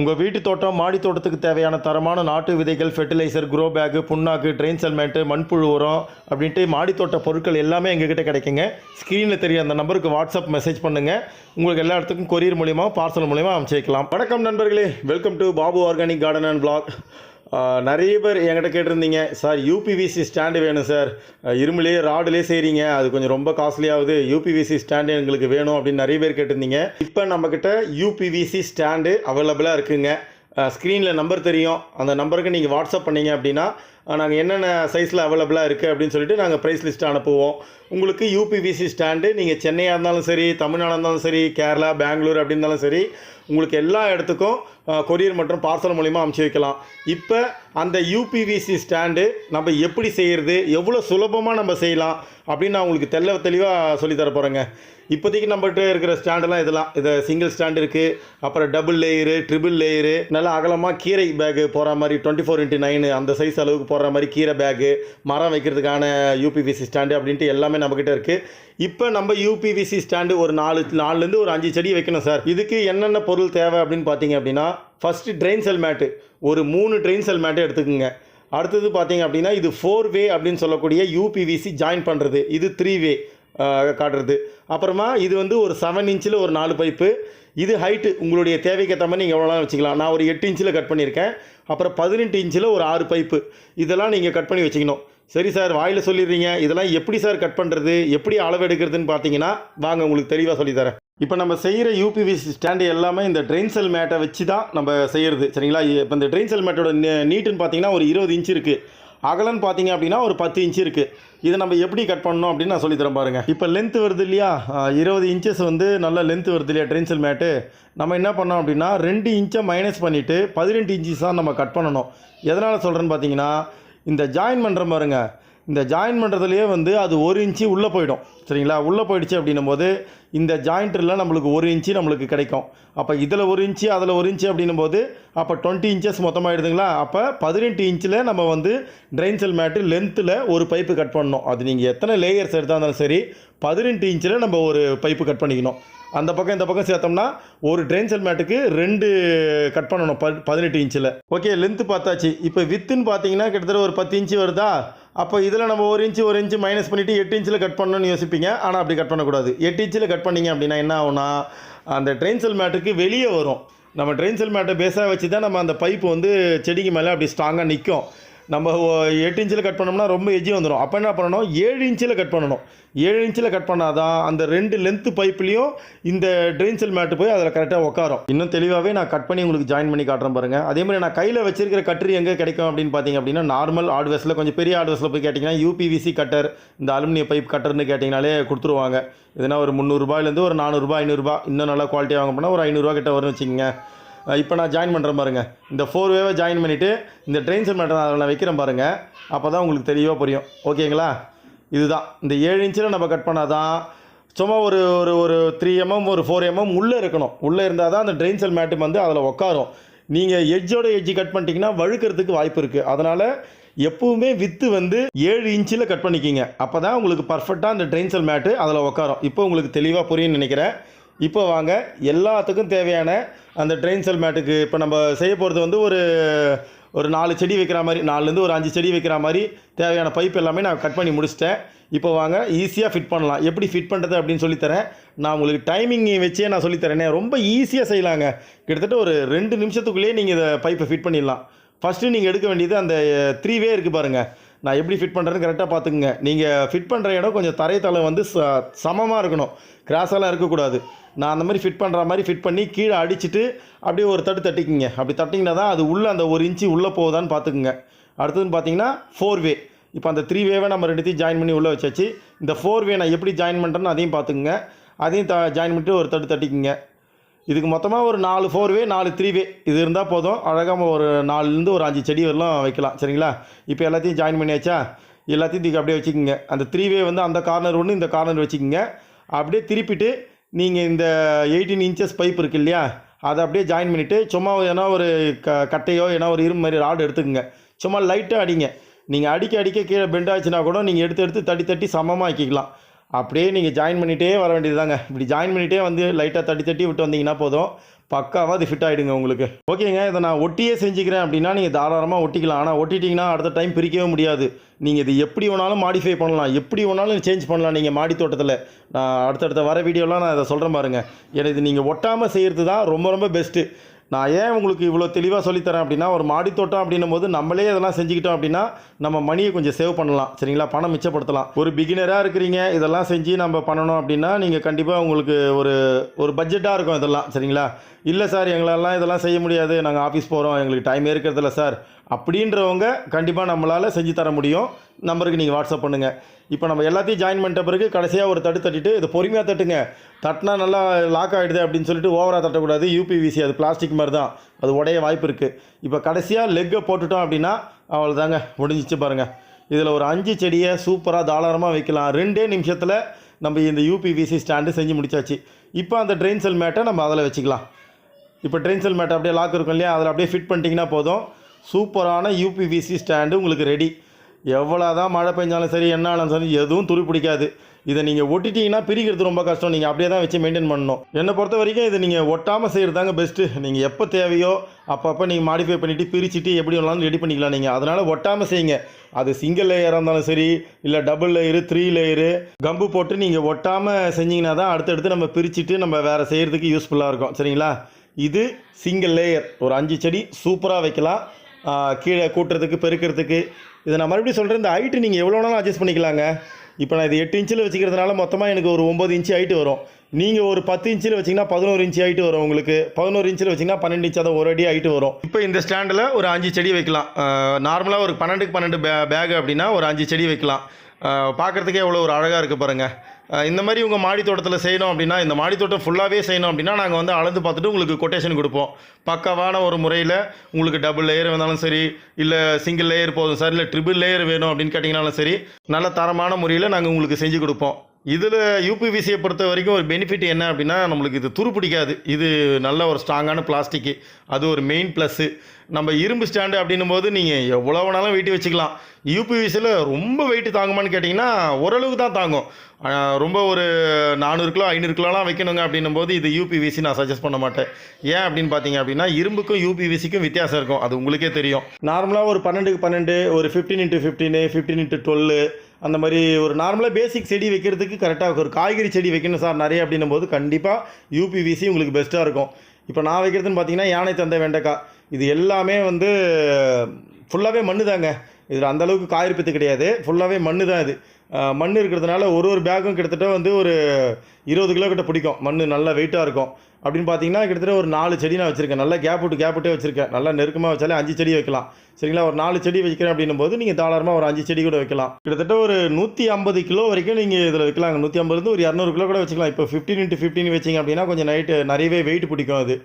உங்கள் வீட்டு தோட்டம் மாடி தோட்டத்துக்கு தேவையான தரமான நாட்டு விதைகள் ஃபெர்டிலைசர் க்ரோ பேக்கு புண்ணாக்கு ட்ரெயின் செல்மெண்ட்டு மண்புழு உரம் அப்படின்ட்டு மாடி தோட்ட பொருட்கள் எல்லாமே எங்ககிட்ட கிடைக்குங்க. ஸ்க்ரீனில் தெரிய அந்த நம்பருக்கு வாட்ஸ்அப் மெசேஜ் பண்ணுங்கள் உங்களுக்கு எல்லா இடத்துக்கும் கொரியர் மூலிமா பார்சல் மூலியமாக அமைச்சு வைக்கலாம். வணக்கம் நண்பர்களே. Welcome to Babu organic garden and blog நிறைய பேர் என்கிட்ட கேட்டிருந்தீங்க. சார் யூபிவிசி ஸ்டாண்டு வேணும் சார். இரும்புலேயே ராடுலேயே செய்கிறீங்க அது கொஞ்சம் ரொம்ப காஸ்ட்லியாகுது யூபிவிசி ஸ்டாண்டு எங்களுக்கு வேணும் அப்படின்னு நிறைய பேர் கேட்டிருந்தீங்க. இப்போ நம்மக்கிட்ட யூபிவிசி ஸ்டாண்டு அவைலபிளாக இருக்குங்க. ஸ்க்ரீனில் நம்பர் தெரியும். அந்த நம்பருக்கு நீங்கள் வாட்ஸ்அப் பண்ணீங்க அப்படின்னா நாங்கள் என்னென்ன சைஸில் அவைலபிளாக இருக்குது அப்படின்னு சொல்லிட்டு நாங்கள் ப்ரைஸ் லிஸ்ட் அனுப்புவோம். உங்களுக்கு யூபிவிசி ஸ்டாண்டு நீங்கள் சென்னையாக இருந்தாலும் சரி தமிழ்நாடாக இருந்தாலும் சரி கேரளா பெங்களூர் அப்படி இருந்தாலும் சரி உங்களுக்கு எல்லா இடத்துக்கும் கொரியர் மற்றும் பார்சல் மூலிமா அமுச்சு வைக்கலாம். இப்போ அந்த யூபிவிசி ஸ்டாண்டு நம்ம எப்படி செய்கிறது எவ்வளோ சுலபமாக நம்ம செய்யலாம் அப்படின்னு நான் உங்களுக்கு தெல்ல தெளிவாக சொல்லித்தர போகிறேங்க இப்போதைக்கு நம்மகிட்ட இருக்கிற ஸ்டாண்டெல்லாம் இதெல்லாம் இது சிங்கிள் ஸ்டாண்ட் இருக்குது அப்புறம் டபுள் லேயரு ட்ரிபிள் லேயரு நல்லா அகலமாக கீரை பேக்கு போகிற மாதிரி டுவெண்ட்டி ஃபோர் இன்ட்டு நைனு அந்த சைஸ் அளவுக்கு போடுற மாதிரி கீரை பேக்கு மரம் வைக்கிறதுக்கான யூபிவிசி ஸ்டாண்டு அப்படின்ட்டு எல்லாமே நம்மக்கிட்ட இருக்குது இப்போ நம்ம யூபிவிசி ஸ்டாண்டு ஒரு நாலு நாலுலேருந்து ஒரு அஞ்சு செடி வைக்கணும் சார். இதுக்கு என்னென்ன பொருள் தேவை அப்படின்னு பார்த்தீங்க அப்படின்னா ஃபஸ்ட்டு ட்ரெயின் செல் மேட்டு ஒரு மூணு ட்ரெயின் செல் மேட்டு எடுத்துக்கோங்க. அடுத்தது பார்த்தீங்க அப்படின்னா இது ஃபோர் வே அப்படின்னு சொல்லக்கூடிய யூபிவிசி ஜாயின் பண்ணுறது இது த்ரீ வே காட்டுறது. அப்புறமா இது வந்து ஒரு செவன் இன்ச்சில் ஒரு நாலு பைப்பு இது ஹைட்டு உங்களுடைய தேவைக்கேற்ற மாதிரி நீங்கள் எவ்வளோலாம் வச்சுக்கலாம். நான் ஒரு எட்டு இன்ச்சில் கட் பண்ணியிருக்கேன். அப்புறம் பதினெட்டு இன்ச்சில் ஒரு ஆறு பைப்பு. இதெல்லாம் நீங்கள் கட் பண்ணி வச்சுக்கணும். சரி சார் வாயில் சொல்லிடுறீங்க. இதெல்லாம் எப்படி சார் கட் பண்ணுறது எப்படி அளவு எடுக்கிறதுன்னு பார்த்தீங்கன்னா வாங்க உங்களுக்கு தெளிவாக சொல்லித்தரேன் இப்போ நம்ம செய்கிற யூபிவிசி ஸ்டாண்டு எல்லாமே இந்த ட்ரெயின் செல் மேட்டை வச்சு தான் நம்ம செய்கிறது. சரிங்களா? இப்போ இந்த ட்ரெயின் செல் மேட்டோட நீட்டுன்னு பார்த்தீங்கன்னா ஒரு இருபது இன்ச் இருக்குது அகலன்னு பார்த்தீங்க அப்படின்னா ஒரு பத்து இன்ச்சு இருக்குது இதை நம்ம எப்படி கட் பண்ணணும் அப்படின்னு நான் சொல்லித்தரேன் பாருங்கள் இப்போ லென்த் வருது இல்லையா? இருபது இன்ச்சஸ் வந்து நல்ல லென்த் வருது இல்லையா ட்ரென்சில் மேட்டு நம்ம என்ன பண்ணோம் அப்படின்னா ரெண்டு இன்ச்சை மைனஸ் பண்ணிவிட்டு பதினெட்டு இன்ச்சஸ் தான் நம்ம கட் பண்ணணும். எதனால் சொல்கிறேன்னு பார்த்தீங்கன்னா இந்த ஜாயின் பண்ணுற பாருங்கள் இந்த ஜாயின் பண்ணுறதுலேயே வந்து அது ஒரு இன்ச்சு உள்ளே போயிடும். சரிங்களா? உள்ளே போயிடுச்சு அப்படின்னும் போது இந்த ஜாயிண்ட்டில் நம்மளுக்கு ஒரு இன்ச்சு நம்மளுக்கு கிடைக்கும். அப்போ இதில் ஒரு இன்ச்சு அதில் ஒரு இன்ச்சு அப்படின்னும் போது அப்போ டுவெண்ட்டி இன்ச்சஸ் மொத்தமாக எடுதுங்களா அப்போ பதினெட்டு இன்ச்சில் நம்ம வந்து ட்ரெயின் செல் மேட்டு லென்த்தில் ஒரு பைப்பு கட் பண்ணணும். அது நீங்கள் எத்தனை லேயர்ஸ் எடுத்தால் இருந்தாலும் சரி பதினெட்டு இன்ச்சில் நம்ம ஒரு பைப்பு கட் பண்ணிக்கணும். அந்த பக்கம் இந்த பக்கம் சேர்த்தோம்னா ஒரு ட்ரெயின் செல் மேட்டுக்கு ரெண்டு கட் பண்ணணும் ப பதினெட்டு இன்ச்சில் ஓகே லென்த்து பார்த்தாச்சு. இப்போ வித்துன்னு பார்த்தீங்கன்னா கிட்டத்தட்ட ஒரு பத்து இன்ச்சு வருதா? அப்போ இதில் நம்ம ஒரு இன்ச்சு ஒரு இன்ச்சு மைனஸ் பண்ணிவிட்டு எட்டு இன்ச்சில் கட் பண்ணணும்னு யோசிப்பீங்க. ஆனால் அப்படி கட் பண்ணக்கூடாது. எட்டு இன்ச்சில் கட் பண்ணீங்க அப்படின்னா என்ன ஆகும்னா அந்த ட்ரெயின் செல் மேட்டுக்கு வெளியே வரும். நம்ம ட்ரெயின் செல் மேட்டை பேஸாக வச்சு தான் நம்ம அந்த பைப்பு வந்து செடிக்கு மேலே அப்படி ஸ்ட்ராங்காக நிற்கும் நம்ம எட்டு இன்ச்சில் கட் பண்ணோம்னா ரொம்ப எஜ்ஜி வந்துடும் அப்போ என்ன பண்ணணும்? ஏழு இன்ச்சில் கட் பண்ணணும். ஏழு இன்ச்சில் கட் பண்ணாதான் அந்த ரெண்டு லென்த்து பைப்லேயும் இந்த ட்ரெயின்செல் மேட்டு போய் அதில் கரெக்டாக உட்காரும் இன்னும் தெளிவாகவே நான் கட் பண்ணி உங்களுக்கு ஜாயின் பண்ணி காட்டுறேன் பாருங்கள் அதே மாதிரி நான் கையில் வச்சிருக்கிற கட்டரி எங்கே கிடைக்கும் அப்படின்னு பார்த்தீங்க அப்படின்னா நார்மல் ஆட்வேஸில் கொஞ்சம் பெரிய ஆட்வேஸில் போய் கேட்டிங்கன்னா யூபிவிசி கட்டர் இந்த அலுமினிய பைப் கட்டர்னு கேட்டிங்கனாலே கொடுத்துருவாங்க. இதுனா ஒரு முந்நூறுரூபாயிலேருந்து ஒரு நானூறுரூபா ஐநூறுரூபா இன்னும் நல்லா குவாலிட்டியாக வாங்க போனால் ஒரு ஐநூறுரூவா கிட்ட வரும்னு வச்சுக்கோங்க. இப்போ நான் ஜாயின் பண்ணுறேன் பாருங்கள் இந்த ஃபோர் வேவை ஜாயின் பண்ணிவிட்டு இந்த ட்ரெயின் செல் மேட்டர் அதில் நான் வைக்கிறேன் பாருங்கள் அப்போ தான் உங்களுக்கு தெளிவாக புரியும். ஓகேங்களா இதுதான். இந்த ஏழு இன்ச்சில் நம்ம கட் பண்ணாதான் சும்மா ஒரு ஒரு ஒரு த்ரீ எம்எம் mm, ஒரு ஃபோர் எம்எம் mm உள்ளே இருக்கணும். உள்ளே இருந்தால் தான் அந்த ட்ரெயின் செல் மேட்டு வந்து அதில் உட்காரும் நீங்கள் எஜ்ஜோட எஜ்ஜி கட் பண்ணிட்டீங்கன்னா வழுக்கிறதுக்கு வாய்ப்பு இருக்குது அதனால் எப்பவுமே வித்து வந்து ஏழு இன்ச்சில் கட் பண்ணிக்கிங்க. அப்போ தான் உங்களுக்கு பர்ஃபெக்டாக அந்த ட்ரெயின் செல் மேட்டு அதில் உட்காரும் இப்போ உங்களுக்கு தெளிவாக புரியும்னு நினைக்கிறேன். இப்போ வாங்க எல்லாத்துக்கும் தேவையான அந்த ட்ரெயின் செல் மேட்டுக்கு இப்போ நம்ம செய்ய போகிறது வந்து ஒரு ஒரு நாலு செடி வைக்கிற மாதிரி நாலுலேருந்து ஒரு அஞ்சு செடி வைக்கிற மாதிரி தேவையான பைப் எல்லாமே நான் கட் பண்ணி முடிச்சிட்டேன். இப்போ வாங்க ஈஸியாக ஃபிட் பண்ணலாம். எப்படி ஃபிட் பண்ணுறது அப்படின்னு சொல்லித்தரேன் நான் உங்களுக்கு டைமிங் வச்சே நான் சொல்லித்தரேனே ரொம்ப ஈஸியாக செய்யலாங்க. கிட்டத்தட்ட ஒரு ரெண்டு நிமிஷத்துக்குள்ளேயே நீங்கள் இதை பைப்பை ஃபிட் பண்ணிடலாம். ஃபஸ்ட்டு நீங்கள் எடுக்க வேண்டியது அந்த த்ரீ வே இருக்குது பாருங்கள் நான் எப்படி ஃபிட் பண்ணுறேன்னு கரெக்டாக பார்த்துக்குங்க. நீங்கள் ஃபிட் பண்ணுற இடம் கொஞ்சம் தரைத்தளம் வந்து ச சமமாக இருக்கணும். கிராஸெல்லாம் இருக்கக்கூடாது. நான் அந்த மாதிரி ஃபிட் பண்ணுற மாதிரி ஃபிட் பண்ணி கீழே அடிச்சுட்டு அப்படியே ஒரு தட்டு தட்டிக்குங்க. அப்படி தட்டிங்கன்னா தான் அது உள்ளே அந்த ஒரு இன்ச்சு உள்ளே போகுதான்னு பார்த்துக்குங்க. அடுத்ததுன்னு பார்த்தீங்கன்னா ஃபோர் வே இப்போ அந்த த்ரீ வேவை நம்ம ரெண்டுத்தையும் ஜாயின் பண்ணி உள்ளே வச்சாச்சு. இந்த ஃபோர் வே நான் எப்படி ஜாயின் பண்ணுறேன்னு அதையும் பார்த்துக்குங்க. அதையும் த ஜாயின் பண்ணிட்டு ஒரு தட்டு தட்டிக்குங்க. இதுக்கு மொத்தமாக ஒரு நாலு ஃபோர் வே நாலு த்ரீ வே இது இருந்தால் போதும். அழகாக ஒரு நாலுலேருந்து ஒரு அஞ்சு செடி வரலாம் வைக்கலாம். சரிங்களா? இப்போ எல்லாத்தையும் ஜாயின் பண்ணியாச்சா? எல்லாத்தையும் இதுக்கு அப்படியே வச்சுக்கோங்க. அந்த த்ரீ வே வந்து அந்த கார்னர் ஒன்று இந்த கார்னர் வச்சுக்கோங்க. அப்படியே திருப்பிட்டு நீங்கள் இந்த எயிட்டீன் இன்ச்சஸ் பைப் இருக்கு இல்லையா? அதை அப்படியே ஜாயின் பண்ணிவிட்டு சும்மா ஏன்னா ஒரு க கட்டையோ ஏன்னா ஒரு இரும்பு மாதிரி ராடு எடுத்துக்கோங்க. சும்மா லைட்டாக அடிங்க. நீங்கள் அடிக்க அடிக்க கீழே பெண்ட் ஆச்சுன்னா கூட நீங்கள் எடுத்து எடுத்து தட்டி தட்டி சமமாக ஆக்கிக்கலாம் அப்படியே நீங்கள் ஜாயின் பண்ணிகிட்டே வர வேண்டியதுதாங்க. இப்படி ஜாயின் பண்ணிகிட்டே வந்து லைட்டாக தட்டி தட்டி விட்டு வந்தீங்கன்னா போதும். பக்காவாக அது ஃபிட் ஆகிடுங்க உங்களுக்கு. ஓகேங்க இதை நான் ஒட்டியே செஞ்சுக்கிறேன் அப்படின்னா நீங்கள் தாராளமாக ஒட்டிக்கலாம். ஆனால் ஒட்டிட்டிங்கன்னா அடுத்த டைம் பிரிக்கவே முடியாது. நீங்கள் இது எப்படி வேணாலும் மாடிஃபை பண்ணலாம். எப்படி வேணாலும் சேஞ்ச் பண்ணலாம் நீங்கள் மாடி தோட்டத்தில். நான் அடுத்தடுத்த வர வீடியோலாம் நான் இதை சொல்கிறேன் பாருங்க. எனக்கு இது நீங்கள் ஒட்டாமல் செய்கிறது தான் ரொம்ப ரொம்ப பெஸ்ட்டு நான் ஏன் உங்களுக்கு இவ்வளோ தெளிவாக சொல்லித்தரேன் அப்படின்னா ஒரு மாடித்தோட்டம் அப்படின்னும் போது நம்மளே இதெல்லாம் செஞ்சுக்கிட்டோம் அப்படின்னா நம்ம மணியை கொஞ்சம் சேவ் பண்ணலாம். சரிங்களா? பணம் மிச்சப்படுத்தலாம். ஒரு பிகினராக இருக்கிறீங்க இதெல்லாம் செஞ்சு நம்ம பண்ணணும் அப்படின்னா நீங்கள் கண்டிப்பாக உங்களுக்கு ஒரு ஒரு பட்ஜெட்டாக இருக்கும் இதெல்லாம். சரிங்களா? இல்லை சார் எங்களெல்லாம் இதெல்லாம் செய்ய முடியாது. நாங்கள் ஆஃபீஸ் போகிறோம் எங்களுக்கு டைம் இருக்கிறதில்ல சார். அப்படின்றவங்க கண்டிப்பாக நம்மளால் செஞ்சு தர முடியும். நம்பருக்கு நீங்கள் வாட்ஸ்அப் பண்ணுங்கள் இப்போ நம்ம எல்லாத்தையும் ஜாயின் பண்ணிட்ட பிறகு கடைசியாக ஒரு தட்டு தட்டிட்டு இது பொறுமையாக தட்டுங்க. தட்டினா நல்லா லாக் ஆகிடுது அப்படின்னு சொல்லிட்டு ஓவராக தட்டக்கூடாது. யூபிவிசி அது பிளாஸ்டிக் மாதிரி தான் அது உடைய வாய்ப்பு இருக்குது இப்போ கடைசியாக லெக்கை போட்டுட்டோம் அப்படின்னா அவ்வளோ தாங்க முடிஞ்சிச்சு பாருங்கள் இதில் ஒரு அஞ்சு செடியை சூப்பராக தாராளமாக வைக்கலாம். ரெண்டே நிமிஷத்தில் நம்ம இந்த யூபிவிசி ஸ்டாண்டு செஞ்சு முடிச்சாச்சு. இப்போ அந்த ட்ரெயின் செல் மேட்டை நம்ம அதில் வச்சுக்கலாம். இப்போ ட்ரெயின் செல் மேட்டை அப்படியே லாக் இருக்கும் இல்லையா? அதில் அப்படியே ஃபிட் பண்ணிட்டீங்கன்னா போதும். சூப்பரான யூபிவிசி ஸ்டாண்டு உங்களுக்கு ரெடி எவ்வளோ தான் மழை பெஞ்சாலும் சரி என்ன ஆனாலும் சரி எதுவும் துரு பிடிக்காது. இதை நீங்கள் ஒட்டிட்டீங்கன்னா பிரிக்கிறது ரொம்ப கஷ்டம். நீங்கள் அப்படியே தான் வச்சு மெயின்டைன் பண்ணணும். என்னை பொறுத்த வரைக்கும் இதை நீங்கள் ஒட்டாமல் செய்கிறது தாங்க பெஸ்ட்டு நீங்கள் எப்போ தேவையோ அப்பப்போ நீங்கள் மாடிஃபை பண்ணிவிட்டு பிரிச்சுட்டு எப்படி வேணாலும் ரெடி பண்ணிக்கலாம் நீங்கள் அதனால் ஒட்டாமல் செய்யுங்க. அது சிங்கிள் லேயராக இருந்தாலும் சரி இல்லை டபுள் லேயரு த்ரீ லேயரு கம்பு போட்டு நீங்கள் ஒட்டாமல் செஞ்சீங்கன்னா தான் அடுத்தடுத்து நம்ம பிரிச்சுட்டு நம்ம வேறு செய்கிறதுக்கு யூஸ்ஃபுல்லாக இருக்கும். சரிங்களா? இது சிங்கிள் லேயர் ஒரு அஞ்சு செடி சூப்பராக வைக்கலாம். கீழே கூட்டுறதுக்கு பெருக்கிறதுக்கு இதை நான் மறுபடியும் சொல்கிறேன் இந்த ஹைட்டு நீங்கள் எவ்வளோ வேணாலும் அட்ஜஸ்ட் பண்ணிக்கலாங்க. இப்போ நான் இது எட்டு இன்ச்சில் வச்சுக்கிறதுனால மொத்தமாக எனக்கு ஒரு ஒம்பது இன்ச்சு ஹைட்டு வரும். நீங்கள் ஒரு பத்து இன்ச்சில் வச்சிங்கன்னா பதினோரு இன்ச்சு ஹைட்டு வரும் உங்களுக்கு. பதினோரு இன்ச்சில் வச்சிங்கன்னா பன்னெண்டு இன்ச்சு அதை ஒரு அடி ஹைட்டு வரும். இப்போ இந்த ஸ்டாண்டில் ஒரு அஞ்சு செடி வைக்கலாம். நார்மலாக ஒரு பன்னெண்டுக்கு பன்னெண்டு பே பேக் அப்படின்னா ஒரு அஞ்சு செடி வைக்கலாம். பார்க்குறதுக்கே எவ்வளோ ஒரு அழகாக இருக்குது பாருங்கள் இந்த மாதிரி உங்கள் மாடி தோட்டத்தில் செய்யணும் அப்படின்னா இந்த மாடி தோட்டம் ஃபுல்லாகவே செய்யணும் அப்படின்னா நாங்கள் வந்து அளந்து பார்த்துட்டு உங்களுக்கு கொட்டேஷன் கொடுப்போம். பக்காவான ஒரு முறையில் உங்களுக்கு டபுள் லேயர் வேணாலும் சரி இல்லை சிங்கிள் லேயர் போதும் சார் இல்லை ட்ரிபிள் லேயர் வேணும் அப்படின்னு கேட்டிங்கனாலும் சரி நல்ல தரமான முறையில் நாங்கள் உங்களுக்கு செஞ்சு கொடுப்போம். இதில் யூபிவிசியை பொறுத்த வரைக்கும் ஒரு பெனிஃபிட் என்ன அப்படின்னா நம்மளுக்கு இது துரு பிடிக்காது. இது நல்ல ஒரு ஸ்ட்ராங்கான பிளாஸ்டிக்கு அது ஒரு மெயின் ப்ளஸ்ஸு நம்ம இரும்பு ஸ்டாண்டு அப்படின்னும் போது நீங்கள் எவ்வளோ வேணாலும் வெயிட்டு வச்சுக்கலாம். யூபிவிசியில் ரொம்ப வெயிட்டு தாங்குமான்னு கேட்டிங்கன்னா ஓரளவுக்கு தான் தாங்கும். ரொம்ப ஒரு நானூறு கிலோ ஐநூறு கிலோலாம் வைக்கணுங்க அப்படின்னும் போது இது யூபிவிசி நான் சஜஸ்ட் பண்ண மாட்டேன். ஏன் அப்படின்னு பார்த்தீங்க அப்படின்னா இரும்புக்கும் யூபிவிசிக்கும் வித்தியாசம் இருக்கும். அது உங்களுக்கே தெரியும். நார்மலாக ஒரு பன்னெண்டுக்கு பன்னெண்டு ஒரு fifteen into fifteen fifteen into twelve அந்த மாதிரி ஒரு நார்மலாக பேசிக் செடி வைக்கிறதுக்கு கரெக்டாக ஒரு காய்கறி செடி வைக்கணும் சார் நிறைய அப்படின்னும் போது கண்டிப்பாக யூபிவிசி உங்களுக்கு பெஸ்ட்டாக இருக்கும். இப்போ நான் வைக்கிறதுன்னு பார்த்தீங்கன்னா யானை தந்தை வெண்டைக்காய். இது எல்லாமே வந்து ஃபுல்லாகவே மண்ணு தாங்க இதில் அந்தளவுக்கு காயிருப்பது கிடையாது. ஃபுல்லாகவே மண்ணு தான் இது. மண் இருக்கிறதுனால ஒரு ஒரு பேக்கும் கிட்டத்தட்ட வந்து ஒரு இருபது கிலோ கிட்ட பிடிக்கும். மண் நல்லா வெயிட்டாக இருக்கும். அப்படின்னு பார்த்தீங்கன்னா கிட்டத்தட்ட ஒரு நாலு செடி நான் வச்சுருக்கேன். நல்லா கேப் விட்டு கேப் விட்டே வச்சுருக்கேன். நல்லா நெருக்கமாக வச்சாலே அஞ்சு செடி வைக்கலாம். சரிங்களா? ஒரு நாலு செடி வைக்கிறேன் அப்படின்னும் போது நீங்கள் தாராளமாக ஒரு அஞ்சு செடி கூட வைக்கலாம். கிட்டத்தட்ட ஒரு நூற்றி ஐம்பது கிலோ வரைக்கும் நீங்கள் இதில் வைக்கலாங்க. நூற்றி ஐம்பதுலேருந்து ஒரு இரநூறு கிலோ கூட வச்சுக்கலாம். இப்போ ஃபிஃப்டீன் இன்ட்டு ஃபிஃப்டின் வச்சிங்க அப்படின்னா கொஞ்சம் நைட்டு நிறையவே வெயிட் பிடிக்கும் அது.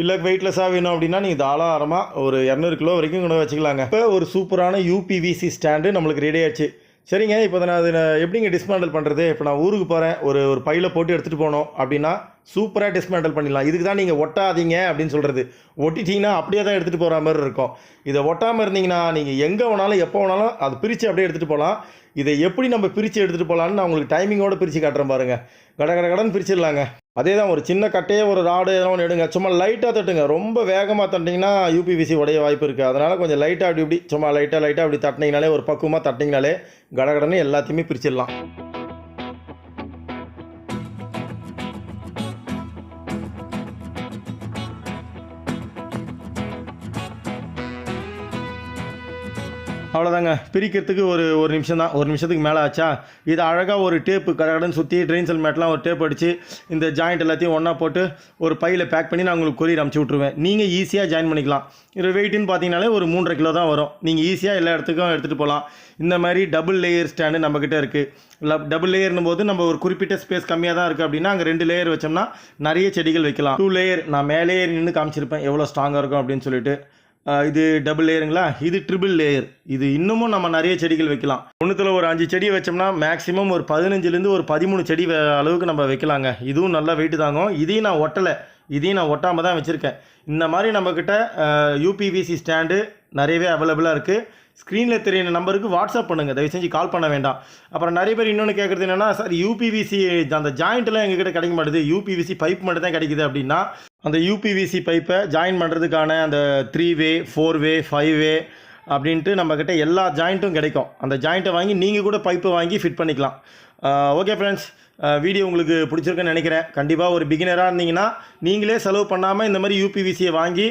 இல்லை வெயிட்லெஸ்ஸாக வேணும் அப்படின்னா நீங்கள் தாராளமாக ஒரு இரநூறு கிலோ வரைக்கும் கூட வச்சுக்கலாங்க. இப்போ ஒரு சூப்பரான யூபிவிசி ஸ்டாண்டு நம்மளுக்கு ரெடி ஆச்சு. சரிங்க இப்போ நான் அது நான் எப்படிங்க டிஸ்மேண்டல் பண்ணுறது இப்போ நான் ஊருக்கு போகிறேன் ஒரு ஒரு பையில போட்டு எடுத்துகிட்டு போனோம் அப்படின்னா சூப்பராக டிஸ்மேண்டல் பண்ணிடலாம். இதுக்கு தான் நீங்கள் ஒட்டாதீங்க அப்படின்னு சொல்கிறது ஒட்டிட்டீங்கன்னா அப்படியே தான் எடுத்துகிட்டு போகிற மாதிரி இருக்கும். இதை ஒட்டாமல் இருந்தீங்கன்னா நீங்கள் எங்கே வேணாலும் எப்போ வேணாலும் அது பிரித்து அப்படியே எடுத்துகிட்டு போகலாம் இதை எப்படி நம்ம பிரித்து எடுத்துகிட்டு போகலான்னு நான் உங்களுக்கு டைமிங்கோடு பிரித்து காட்டுறேன் பாருங்கள் கட கட கடன் பிரிச்சிடலாங்க. அதே தான் ஒரு சின்ன கட்டையே ஒரு ராடு எதனா ஒன்று எடுங்க. சும்மா லைட்டாக தட்டுங்க. ரொம்ப வேகமாக தட்டிங்கன்னா யூபிவிசி உடைய வாய்ப்பு இருக்குது அதனால் கொஞ்சம் லைட்டாக அப்படி இப்படி சும்மா லைட்டாக லைட்டாக அப்படி தட்டினீங்கனாலே ஒரு பக்குவமாக தட்டிங்கனாலே கடகடன்னு எல்லாத்தையுமே பிரிச்சிடலாம். அவ்வளோதாங்க பிரிக்கிறதுக்கு ஒரு ஒரு நிமிஷம் தான். ஒரு நிமிஷத்துக்கு மேலே ஆச்சா? இது அழகாக ஒரு டேப்பு கடகடன்னு சுற்றி ட்ரெயின் செல் மேட்லாம் ஒரு டேப் அடித்து இந்த ஜாயிண்ட் எல்லாத்தையும் ஒன்றா போட்டு ஒரு பையில் பேக் பண்ணி நான் உங்களுக்கு கொரியர் அமுச்சு விட்ருவேன் நீங்கள் ஈஸியாக ஜாயின் பண்ணிக்கலாம். இது வெயிட்டுன்னு பார்த்தீங்கனாலே ஒரு மூன்றரை கிலோ தான் வரும். நீங்கள் ஈஸியாக எல்லா இடத்துக்கும் எடுத்துகிட்டு போகலாம் இந்த மாதிரி டபுள் லேயர் ஸ்டாண்டு நம்மக்கிட்ட இருக்குது டபுள் லேயர்னும் போது நம்ம ஒரு குறிப்பிட்ட ஸ்பேஸ் கம்மியாக தான் இருக்குது அப்படின்னா அங்கே ரெண்டு லேயர் வச்சோம்னா நிறைய செடிகள் வைக்கலாம். டூ லேயர் நான் மேலேயே நின்று காமிச்சிருப்பேன். எவ்வளோ ஸ்ட்ராங்காக இருக்கும் அப்படின்னு சொல்லிட்டு. இது டபுள் லேயருங்களா இது ட்ரிபிள் லேயர் இது இன்னமும் நம்ம நிறைய செடிகள் வைக்கலாம். ஒன்றுத்தில் ஒரு அஞ்சு செடி வச்சோம்னா மேக்ஸிமம் ஒரு பதினஞ்சுலேருந்து ஒரு பதிமூணு செடி அளவுக்கு நம்ம வைக்கலாங்க. இதுவும் நல்லா வெயிட்டு தாங்கும். இதையும் நான் ஒட்டலை. இதையும் நான் ஒட்டாமல் தான் வச்சுருக்கேன். இந்த மாதிரி நம்மக்கிட்ட யூபிவிசி ஸ்டாண்டு நிறையவே அவைலபிளாக இருக்குது ஸ்க்ரீனில் தெரியிற நம்பருக்கு வாட்ஸ்அப் பண்ணுங்கள் தயவு செஞ்சு கால் பண்ண வேண்டாம். அப்புறம் நிறைய பேர் இன்னொன்று கேட்குறது என்னென்னா சார் யூபிவிசி அந்த ஜாயிண்ட்லாம் எங்ககிட்ட கிடைக்க மாட்டுது. யூபிவிசி பைப் மட்டும் தான் கிடைக்குது அப்படின்னா அந்த யூபிவிசி பைப்பை ஜாயின் பண்ணுறதுக்கான அந்த three way four way five way அப்படின்ட்டு நம்மக்கிட்ட எல்லா ஜாயிண்ட்டும் கிடைக்கும். அந்த ஜாயிண்ட்டை வாங்கி நீங்கள் கூட பைப்பை வாங்கி ஃபிட் பண்ணிக்கலாம். ஓகே ஃப்ரெண்ட்ஸ் வீடியோ உங்களுக்கு பிடிச்சிருக்குன்னு நினைக்கிறேன். கண்டிப்பாக ஒரு பிகினராக இருந்தீங்கன்னா நீங்களே செலவு பண்ணாமல் இந்த மாதிரி யூபிவிசியை வாங்கி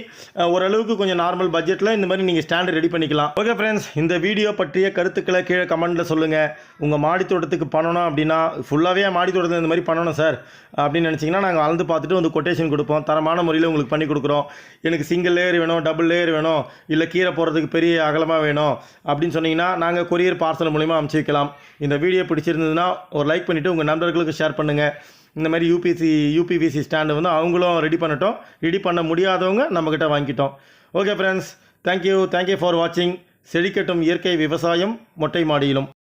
ஓரளவுக்கு கொஞ்சம் நார்மல் பட்ஜெட்டில் இந்த மாதிரி நீங்கள் ஸ்டாண்டர்ட் ரெடி பண்ணிக்கலாம். ஓகே ஃப்ரெண்ட்ஸ் இந்த வீடியோ பற்றிய கருத்துக்களை கீழே கமெண்ட்டில் சொல்லுங்கள் உங்கள் மாடி தோட்டத்துக்கு பண்ணணும் அப்படின்னா ஃபுல்லாகவே மாடி தோட்டத்தில் இந்த மாதிரி பண்ணணும் சார் அப்படின்னு நினச்சிங்கன்னா நாங்கள் அளந்து பார்த்துட்டு வந்து கொட்டேஷன் கொடுப்போம். தரமான முறையில் உங்களுக்கு பண்ணி கொடுக்குறோம். எனக்கு சிங்கிள் லேயர் வேணும் டபுள் லேயர் வேணும் இல்லை கீரை போடுறதுக்கு பெரிய அகலமாக வேணும் அப்படின்னு சொன்னீங்கன்னா நாங்கள் கொரியர் பார்சல் மூலிமா அனுப்பிச்சி வைக்கலாம். இந்த வீடியோ பிடிச்சிருந்ததுன்னா ஒரு லைக் பண்ணிவிட்டு உங்கள் நண்பர்களுக்கு ஷேர் பண்ணுங்கள் இந்த மாதிரி யூபிசி யூபிவிசி ஸ்டாண்டு வந்து அவங்களும் ரெடி பண்ணட்டும். ரெடி பண்ண முடியாதவங்க நம்மக்கிட்ட வாங்கிட்டோம். Okay friends thank you thank you for வாட்சிங் செழிக்கட்டும் இயற்கை விவசாயம் மொட்டை மாடியிலும்.